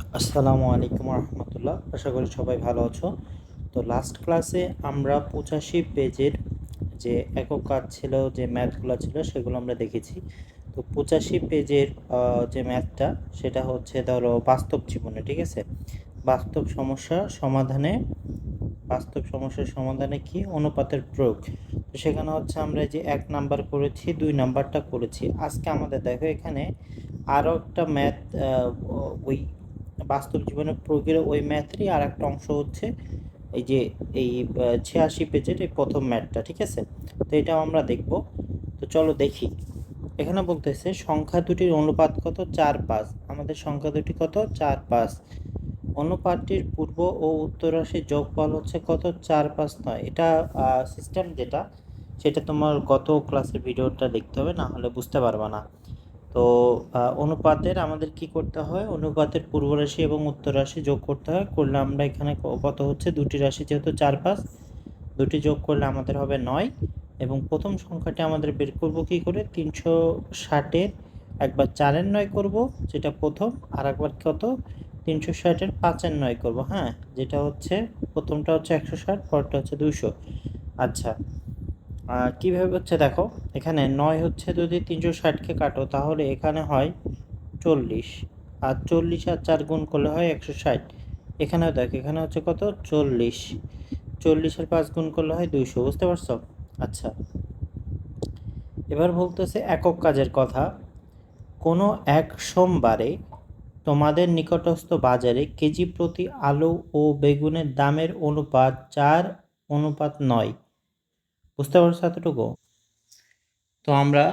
আসসালামু আলাইকুম রহমতুল্লাহ। আশা করি সবাই ভালো আছো। তো লাস্ট ক্লাসে আমরা পঁচাশি পেজের যে একক কাজ ছিল, যে ম্যাথগুলো ছিল, সেগুলো আমরা দেখেছি। তো পঁচাশি পেজের যে ম্যাথটা সেটা হচ্ছে ধরো বাস্তব জীবনে, ঠিক আছে? বাস্তব সমস্যা সমাধানে, বাস্তব সমস্যার সমাধানে কি অনুপাতের প্রয়োগ? তো সেখানে হচ্ছে আমরা যে এক নাম্বার করেছি, দুই নাম্বারটা করেছি। আজকে আমাদের দেখো এখানে আরও একটা ম্যাথ ওই বাস্তব জীবনে প্রয়োগের ওই ম্যাথেরই আর একটা অংশ হচ্ছে এই যে এই ছিয়াশি পেজের এই প্রথম ম্যাথটা, ঠিক আছে? তো এটাও আমরা দেখব। তো চলো দেখি। এখানে বলতেছে, সংখ্যা দুটির অনুপাত কত? চার পাঁচ। আমাদের সংখ্যা দুটি কত? চার পাঁচ। অনুপাতটির পূর্ব ও উত্তর রাশির যোগফল হচ্ছে কত? চার পাঁচ নয়। এটা সিস্টেম যেটা, সেটা তোমার গত ক্লাসের ভিডিওটা দেখতে হবে, না হলে বুঝতে পারবে না। তো অনুপাতের আমাদের কি করতে হয়? অনুপাতের পূর্ব রাশি এবং উত্তর রাশি যোগ করতে হয়। করলে আমরা এখানে কত হচ্ছে? দুটি রাশি যেহেতু চার পাঁচ, দুটি যোগ করলে আমাদের হবে নয় এবং প্রথম সংখ্যাটি আমাদের বের করব কি করে? তিনশো ষাটের একবার চারের নয় করব, যেটা প্রথম আর একবার কত? তিনশো ষাটের পাঁচের নয় করব হ্যাঁ? যেটা হচ্ছে, প্রথমটা হচ্ছে একশো ষাট, পরটা হচ্ছে দুশো আচ্ছা কীভাবে হচ্ছে দেখো, এখানে নয় হচ্ছে যদি তিনশো ষাটকে কাটো, তাহলে এখানে হয় চল্লিশ। আর চল্লিশ আর চার গুণ করলে হয় একশো ষাট। এখানেও দেখ, এখানে হচ্ছে কত? চল্লিশ। চল্লিশের পাঁচ গুণ করলে হয় দুইশো, বুঝতে পারছ? আচ্ছা। এবার বলতেছে একক কাজের কথা। কোনো এক সোমবারে তোমাদের নিকটস্থ বাজারে কেজি প্রতি আলু ও বেগুনের দামের অনুপাত চার, অনুপাত নয়। বুঝতে পারছ এতটুকু? তো আমরা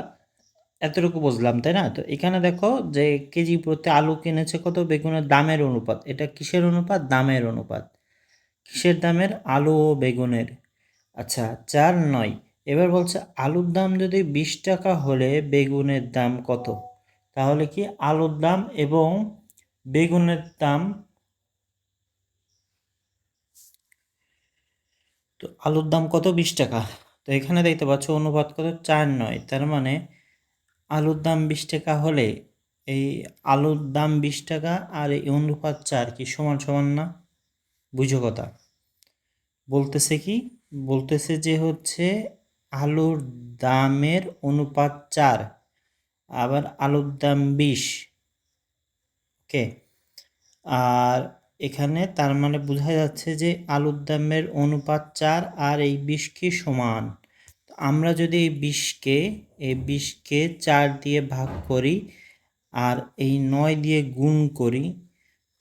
এতটুকু বুঝলাম, তাই না? তো এখানে দেখো যে কেজি প্রতি আলু কিনেছে কত? বেগুনের দামের অনুপাত। এটা কিসের অনুপাত? দামের অনুপাত। কিসের দামের? আলু ও বেগুনের। আচ্ছা চার নয়। এবার বলছে, আলুর দাম যদি বিশ টাকা হলে বেগুনের দাম কত? তাহলে কি আলুর দাম এবং বেগুনের দাম? তো আলুর দাম কত? বিশ টাকা। তো এখানে দেখতে পাচ্ছ অনুপাত কত? চার নয়। তার মানে আলুর দাম বিশ টাকা হলে এই আলুর দাম বিশ টাকা আর এই অনুপাত চার কি সমান সমান না? বুঝো কথা। বলতেছে কি? বলতেছে যে হচ্ছে আলুর দামের অনুপাত চার, আবার আলুর দাম বিশ। ওকে? আর এখানে তার মানে বোঝা যাচ্ছে যে আলুর দামের অনুপাত চার আর এই বিশ কি সমান আমরা যদি এই বিশকে এই বিশকে চার দিয়ে ভাগ করি আর এই নয় দিয়ে গুণ করি,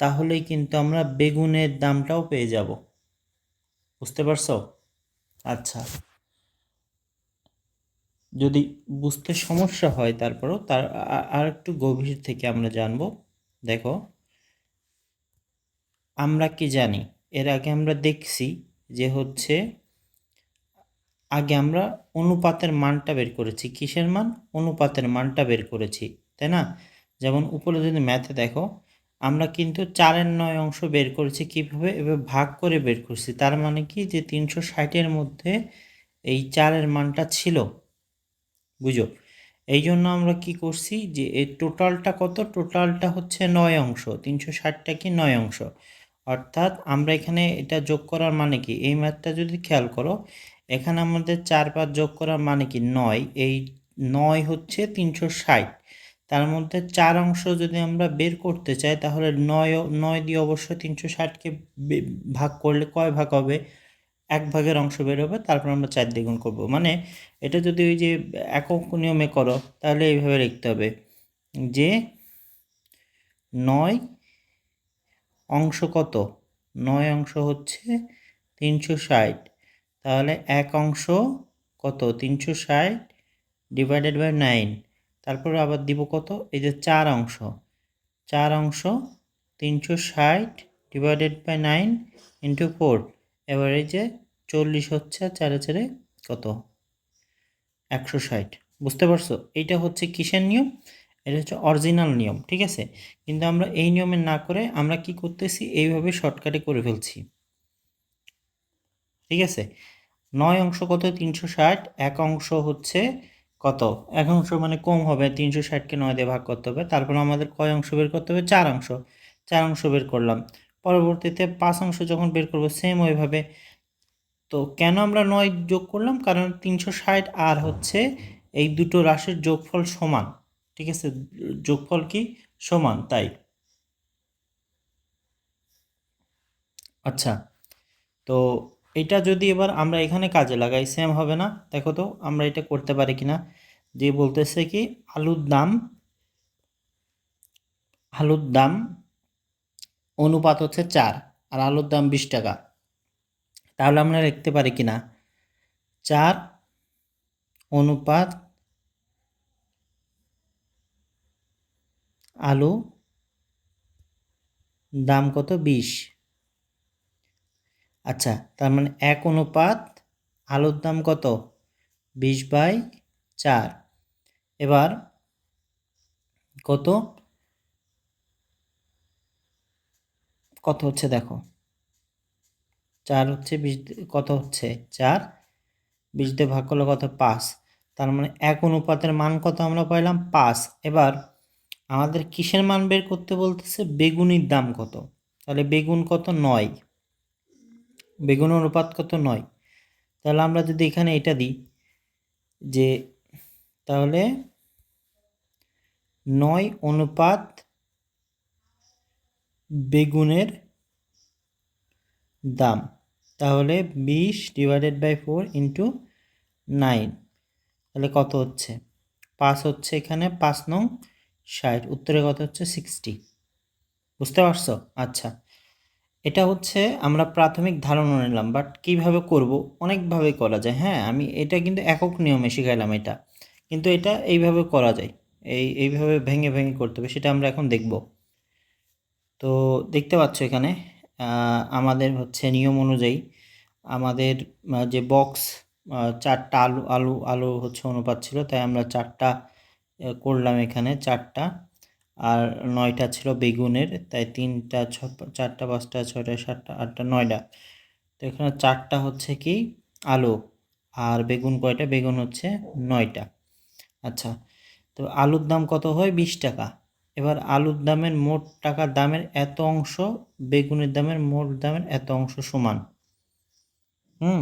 তাহলেই কিন্তু আমরা বেগুনের দামটাও পেয়ে যাব। বুঝতে পারছ? আচ্ছা। যদি বুঝতে সমস্যা হয় তারপরও তার আর একটু গভীর থেকে আমরা জানব। দেখো। আমরা কি জানি? এর আগে আমরা দেখছি যে হচ্ছে, আগে আমরা অনুপাতের মানটা বের করেছি। কিসের মান? অনুপাতের মানটা বের করেছি, তাই না? যেমন উপরে যদি ম্যাথে দেখো, আমরা কিন্তু চারের নয় অংশ বের করেছি কীভাবে? এবার ভাগ করে বের করছি। তার মানে কি? যে তিনশো ষাটের মধ্যে এই চারের মানটা ছিল, বুঝো? এই জন্য আমরা কি করছি? যে এই টোটালটা কত? টোটালটা হচ্ছে নয় অংশ। তিনশো ষাটটা কি? নয় অংশ। অর্থাৎ আমরা এখানে এটা যোগ করার মানে কি? এই ম্যাথটা যদি খেয়াল করো, এখানে আমাদের চার পাঁচ যোগ করার মানে কি? নয়। এই নয় হচ্ছে তিনশো ষাট। তার মধ্যে চার অংশ যদি আমরা বের করতে চাই, তাহলে নয় নয় দিয়ে অবশ্যই তিনশো ষাটকে ভাগ করলে কয় ভাগ হবে? এক ভাগের অংশ বের হবে, তারপর আমরা চার দিয়ে গুণ করব। মানে এটা যদি ওই যে একক নিয়মে করো, তাহলে এইভাবে লিখতে হবে যে নয় অংশ কত? নয় অংশ হচ্ছে তিনশো ষাট। তাহলে এক অংশ কত? তিনশো ষাট ডিভাইডেড বাই নাইন তারপর আবার দিব কত? এই যে চার অংশ। চার অংশ তিনশো ষাট divided by nine into four এবার এই যে চল্লিশ হচ্ছে চারে চারে কত? একশো ষাট। বুঝতে পারছ? এইটা হচ্ছে কিসের নিয়ম? এটা হচ্ছে অরিজিনাল নিয়ম, ঠিক আছে? কিন্তু আমরা এই নিয়মে না করে আমরা কি করতেছি? এইভাবে শর্টকাটে করে ফেলছি। ঠিক আছে? নয় অংশ কত? তিনশো ষাট। এক অংশ হচ্ছে কত? এক অংশ মানে কম হবে। তিনশো ষাটকে নয় দিয়ে ভাগ করতে হবে। তারপর আমাদের কয় অংশ বের করতে হবে? চার অংশ। চার অংশ বের করলাম। পরবর্তীতে পাঁচ অংশ যখন বের করব সেম ওইভাবে। তো কেন আমরা নয় যোগ করলাম? কারণ তিনশো ষাট আর হচ্ছে এই দুটো রাশির যোগফল সমান। ঠিক আছে? যোগফল কি? সমান, তাই। আচ্ছা তো এটা যদি এবার আমরা এখানে কাজে লাগাই সেম হবে না? দেখো তো, আমরা এটা করতে পারি কিনা? যে বলতেছে কি, আলুর দাম আলুর দাম অনুপাত হচ্ছে চার, আর আলুর দাম বিশ টাকা। তাহলে আমরা লিখতে পারি কিনা? চার অনুপাত আলু, দাম কত? বিশ। আচ্ছা তার মানে এক অনুপাত আলুর দাম কত? বিশ বাই চার। এবার কত? কত হচ্ছে দেখো? চার হচ্ছে বিশ কত হচ্ছে? চার। বিশ দিয়ে ভাগ করলে কত? পাঁচ। তার মানে এক অনুপাতের মান কত আমরা পাইলাম? পাঁচ। এবার আমাদের কিসের মান বের করতে বলতেছে? বেগুনির দাম কত? তাহলে বেগুন কত? নয়। বেগুন অনুপাত কত? নয়। তাহলে আমরা যদি এখানে এটা দিই যে তাহলে নয় অনুপাত বেগুনের দাম। তাহলে বিশ divided by four into nine তাহলে কত হচ্ছে? পাঁচ হচ্ছে এখানে, পাঁচ নং ষাট, উত্তরের কত হচ্ছে সিক্সটি বুঝতে পারছ? আচ্ছা। এটা হচ্ছে আমরা প্রাথমিক ধারণা নিলাম বাট কীভাবে করব? অনেকভাবে করা যায়। হ্যাঁ আমি এটা কিন্তু একক নিয়মে শিখাইলাম এটা। কিন্তু এটা এইভাবে করা যায়। এই, এইভাবে ভেঙে ভেঙে করতে হবে, সেটা আমরা এখন দেখব। তো দেখতে পাচ্ছ এখানে আমাদের হচ্ছে নিয়ম অনুযায়ী আমাদের যে বক্স চারটা আলু আলু আলু হচ্ছে অনুপাত ছিল, তাই আমরা চারটা করলাম এখানে চারটা। আর নয়টা ছিল বেগুনের, তাই তিনটা ছ চারটা, পাঁচটা, ছয়টা, সাতটা, আটটা, নয়টা। তো এখানে চারটা হচ্ছে কি? আলু। আর বেগুন কয়টা? বেগুন হচ্ছে নয়টা। আচ্ছা তো আলুর দাম কত হয়? বিশ টাকা। এবার আলুর দামের মোট টাকার দামের এত অংশ, বেগুনের দামের মোট দামের এত অংশ সমান। হুম?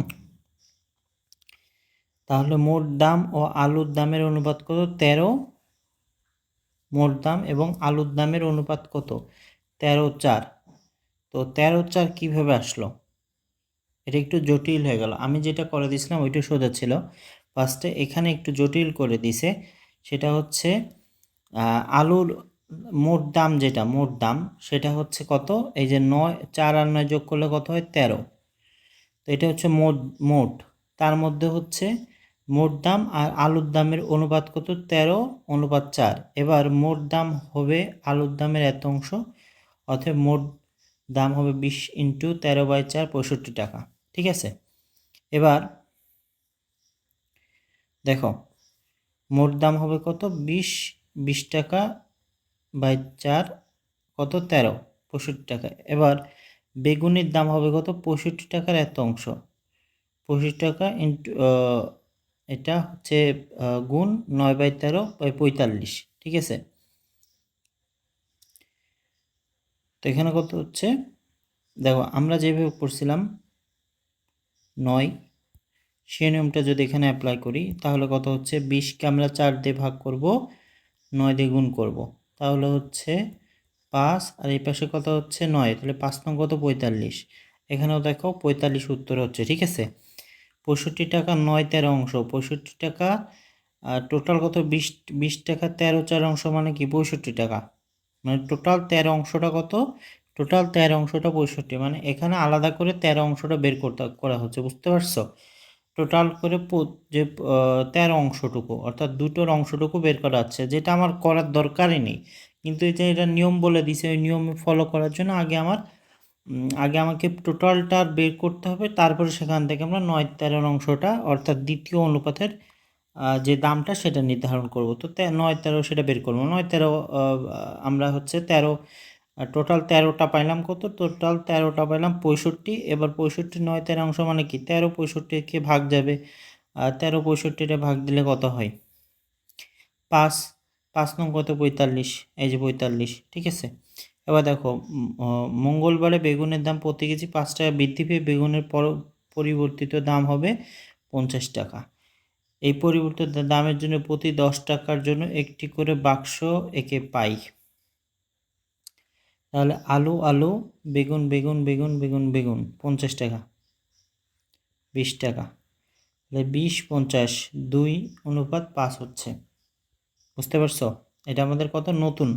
তাহলে মোট দাম ও আলুর দামের অনুপাত কত? তেরো। মোট দাম এবং আলুর দামের অনুপাত কত? তেরো চার। তো তেরো চার কীভাবে আসলো? এটা একটু জটিল হয়ে গেল। আমি যেটা করে দিয়েছিলাম ওইটা সোজা ছিল। ফার্স্টে এখানে একটু জটিল করে দিছে। সেটা হচ্ছে আলুর মোট দাম যেটা, মোট দাম সেটা হচ্ছে কত? এই যে নয়, চার আর নয় যোগ করলে কত হয়? তেরো। তো এটা হচ্ছে মোট মোট। তার মধ্যে হচ্ছে মোট দাম আর আলুর দামের অনুপাত কত? তেরো, অনুপাত চার। এবার মোট দাম হবে আলুর দামের এত অংশ অথবা মোট দাম হবে বিশ ইন্টু তেরো বাই চার, পঁয়ষট্টি টাকা। ঠিক আছে? এবার দেখো, মোট দাম হবে কত? বিশ বিশ টাকা বাই চার, কত? তেরো, পঁয়ষট্টি টাকা। এবার বেগুনের দাম হবে কত? পঁয়ষট্টি টাকার এত অংশ। পঁয়ষট্টি টাকা ইন্টু এটা হচ্ছে গুণ নয় বাই তেরো বাই পঁয়তাল্লিশ, ঠিক আছে? তো এখানে কত হচ্ছে? দেখো, আমরা যেভাবে পড়ছিলাম, নয় সে নিয়মটা যদি এখানে অ্যাপ্লাই করি, তাহলে কত হচ্ছে? বিশকে আমরা চার দিয়ে ভাগ করব, নয় দিয়ে গুণ করব। তাহলে হচ্ছে পাঁচ, আর এই পাশে কত হচ্ছে? নয়, তাহলে পাঁচ নং কত? পঁয়তাল্লিশ। এখানেও দেখো, পঁয়তাল্লিশ উত্তর হচ্ছে, ঠিক আছে? পঁয়ষট্টি টাকা নয় তেরো অংশ। পঁয়ষট্টি টাকা টোটাল কত? বিশ বিশ টাকা তেরো চার অংশ মানে কি? পঁয়ষট্টি টাকা। মানে টোটাল তেরো অংশটা কত? টোটাল তেরো অংশটা পঁয়ষট্টি। মানে এখানে আলাদা করে তেরো অংশটা বের করতে, করা হচ্ছে। বুঝতে পারছ? টোটাল করে যে তেরো অংশটুকু, অর্থাৎ দুটোর অংশটুকু বের করা হচ্ছে, যেটা আমার করার দরকারই নেই। কিন্তু এটা এটা নিয়ম বলে দিছে, ওই নিয়ম ফলো করার জন্য আগে আমার আগে আমাকে টোটালটা বের করতে হবে, তারপরে সেখান থেকে আমরা নয় তেরোর অংশটা, অর্থাৎ দ্বিতীয় অনুপাতের যে দামটা সেটা নির্ধারণ করব। তো নয় তেরো সেটা বের করব। নয় তেরো আমরা হচ্ছে তেরো টোটাল তেরোটা পাইলাম কত? টোটাল তেরোটা পাইলাম পঁয়ষট্টি। এবার পঁয়ষট্টি নয় তেরো অংশ মানে কি? তেরো পঁয়ষট্টিকে ভাগ যাবে? তেরো পঁয়ষট্টিটা ভাগ দিলে কত হয়? পাঁচ পাঁচ নং কত? পঁয়তাল্লিশ। এই যে পঁয়তাল্লিশ, ঠিক আছে? এবার দেখো মঙ্গলবারে বেগুনের দাম প্রতি কেজি পাঁচ টাকা বৃদ্ধি পেয়ে বেগুনের পর, পরিবর্তিত দাম হবে পঞ্চাশ টাকা। এই পরিবর্তিত দামের জন্য প্রতি দশ টাকার জন্য একটি করে বাক্স একে পাই। তাহলে আলু আলু, বেগুন বেগুন বেগুন বেগুন বেগুন, পঞ্চাশ টাকা, বিশ টাকা। তাহলে বিশ, পঞ্চাশ, দুই অনুপাত পাঁচ হচ্ছে। বুঝতে পারছ? এটা আমাদের কত? নতুন।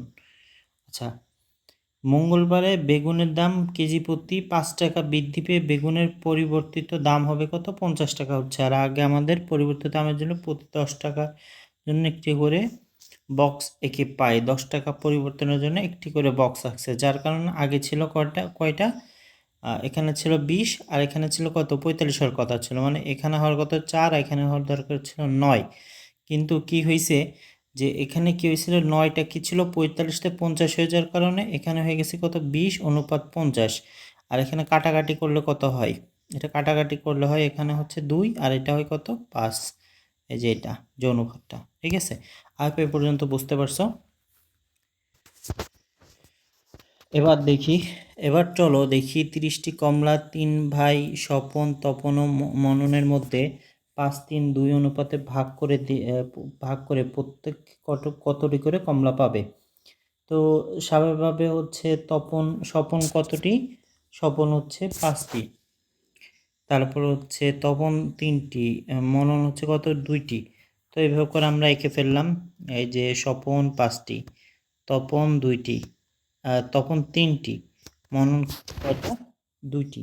আচ্ছা মঙ্গলবারে বেগুনের দাম কেজি প্রতি পাঁচ টাকা বৃদ্ধি পেয়ে বেগুনের পরিবর্তিত দাম হবে কত? পঞ্চাশ টাকা হচ্ছে। আর আগে আমাদের পরিবর্তিত দামের জন্য প্রতি দশ টাকার জন্য একটি করে বক্স একে পাই। দশ টাকা পরিবর্তনের জন্য একটি করে বক্স আসছে যার কারণে আগে ছিল কয়টা? কয়টা? এখানে ছিল বিশ আর এখানে ছিল কত? পঁয়তাল্লিশ হওয়ার কথা ছিল। মানে এখানে হওয়ার কথা চার এখানে হওয়ার দরকার ছিল নয়। কিন্তু কি হয়েছে যে এখানে কি হয়েছিল? নয়টা কি ছিল? পঁয়তাল্লিশতে পঞ্চাশ হয়ে যাওয়ার কারণে এখানে হয়ে গেছে কত? বিশ, অনুপাত পঞ্চাশ। আর এখানে কাটাকাটি করলে কত হয়? এটা কাটাকাটি করলে হয় এখানে হচ্ছে দুই, আর এটা হয় কত? পাঁচ। এই যে এটা, যে অনুপাতটা, ঠিক আছে? আর এ পর্যন্ত বুঝতে পারছ। এবার দেখি, এবার চলো দেখি তিরিশটি কমলা তিন ভাই স্বপন, তপন মননের মধ্যে পাঁচ তিন দুই অনুপাতে ভাগ করে ভাগ করে প্রত্যেক কত কতটি করে কমলা পাবে? তো স্বাভাবিকভাবে হচ্ছে তপন, স্বপন কতটি? স্বপন হচ্ছে পাঁচটি। তারপর হচ্ছে তপন তিনটি মনন হচ্ছে কত? দুইটি। তো এইভাবে করে আমরা এঁকে ফেললাম, এই যে স্বপন পাঁচটি, তপন দুইটি তপন তিনটি, মনন কত? দুইটি।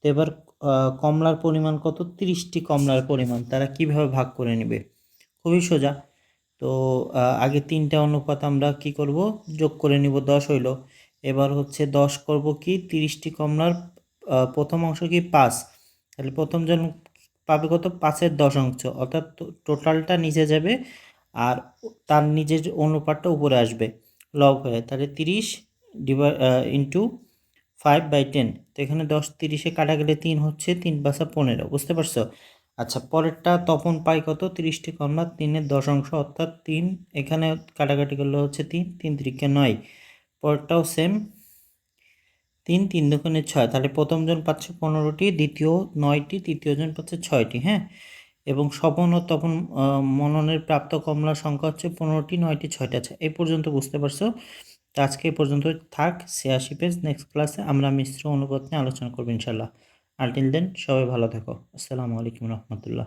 তো এবার কমলার পরিমাণ কত? তিরিশটি কমলার পরিমাণ। তারা কীভাবে ভাগ করে নেবে? খুবই সোজা। তো আগে তিনটা অনুপাত আমরা কি করব? যোগ করে নিব, দশ হইল। এবার হচ্ছে দশ করব কি? তিরিশটি কমলার প্রথম অংশ কি? পাঁচ। তাহলে প্রথম জন পাবে কত? পাঁচের দশ অংশ। অর্থাৎ টোটালটা নিচে যাবে আর তার নিজের অনুপাতটা উপরে আসবে। লব হয়ে, তাহলে তিরিশ divide into five by ten তো এখানে দশ তিরিশে কাটা গেলে তিন হচ্ছে তিন পাঁচা পনেরো, বুঝতে পারছ? আচ্ছা পরেরটা তপন পাই কত? তিরিশটি কমলা তিনের দশ অংশ, অর্থাৎ তিন। এখানে কাটাকাটি করলে হচ্ছে তিন তিন তিরিকে নয়। পরেরটাও সেম তিন তিন দোকানে ছয়। তাহলে প্রথমজন পাচ্ছে পনেরোটি, দ্বিতীয় নয়টি তৃতীয়জন পাচ্ছে ছয়টি হ্যাঁ? এবং স্বপন ও তপন মননের প্রাপ্ত কমলার সংখ্যা হচ্ছে পনেরোটি, নয়টি, ছয়টা। আচ্ছা এই পর্যন্ত বুঝতে পারছ? তো আজকে পর্যন্ত থাক ছিয়াশি পেজ নেক্সট ক্লাসে আমরা মিশ্র অনুপাত নিয়ে আলোচনা করব ইনশাল্লাহ আলটিল দেন সবাই ভালো থাকো। আসসালামু আলাইকুম রহমতুল্লাহ।